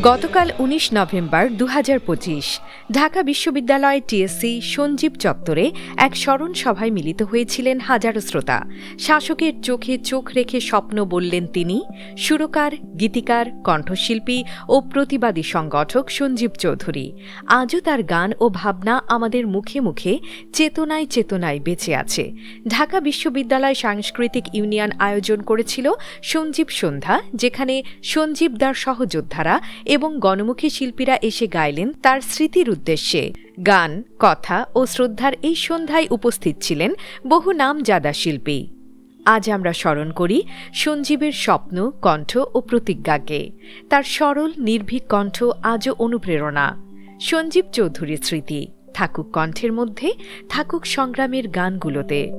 গতকাল উনিশ নভেম্বর দু হাজার পঁচিশ, ঢাকা বিশ্ববিদ্যালয় টিএসসি সঞ্জীব চত্বরে এক স্মরণ সভায় মিলিত হয়েছিলেন হাজারো শ্রোতা। শাসকের চোখে চোখ রেখে স্বপ্ন বললেন তিনি, সুরকার, গীতিকার, কণ্ঠশিল্পী ও প্রতিবাদী সংগঠক সঞ্জীব চৌধুরী। আজও তার গান ও ভাবনা আমাদের মুখে মুখে চেতনায় চেতনায় বেঁচে আছে। ঢাকা বিশ্ববিদ্যালয় সাংস্কৃতিক ইউনিয়ন আয়োজন করেছিল সঞ্জীব সন্ধ্যা, যেখানে সঞ্জীবদার সহযোদ্ধারা এবং গণমুখী শিল্পীরা এসে গাইলেন তার স্মৃতির উদ্দেশ্যে। গান, কথা ও শ্রদ্ধার এই সন্ধ্যায় উপস্থিত ছিলেন বহু নামজাদা শিল্পী। আজ আমরা স্মরণ করি সঞ্জীবের স্বপ্ন, কণ্ঠ ও প্রতিজ্ঞাকে। তার সরল, নির্ভীক কণ্ঠ আজও অনুপ্রেরণা। সঞ্জীব চৌধুরীর স্মৃতি। থাকুক কণ্ঠের মধ্যে, থাকুক সংগ্রামের গানগুলোতে।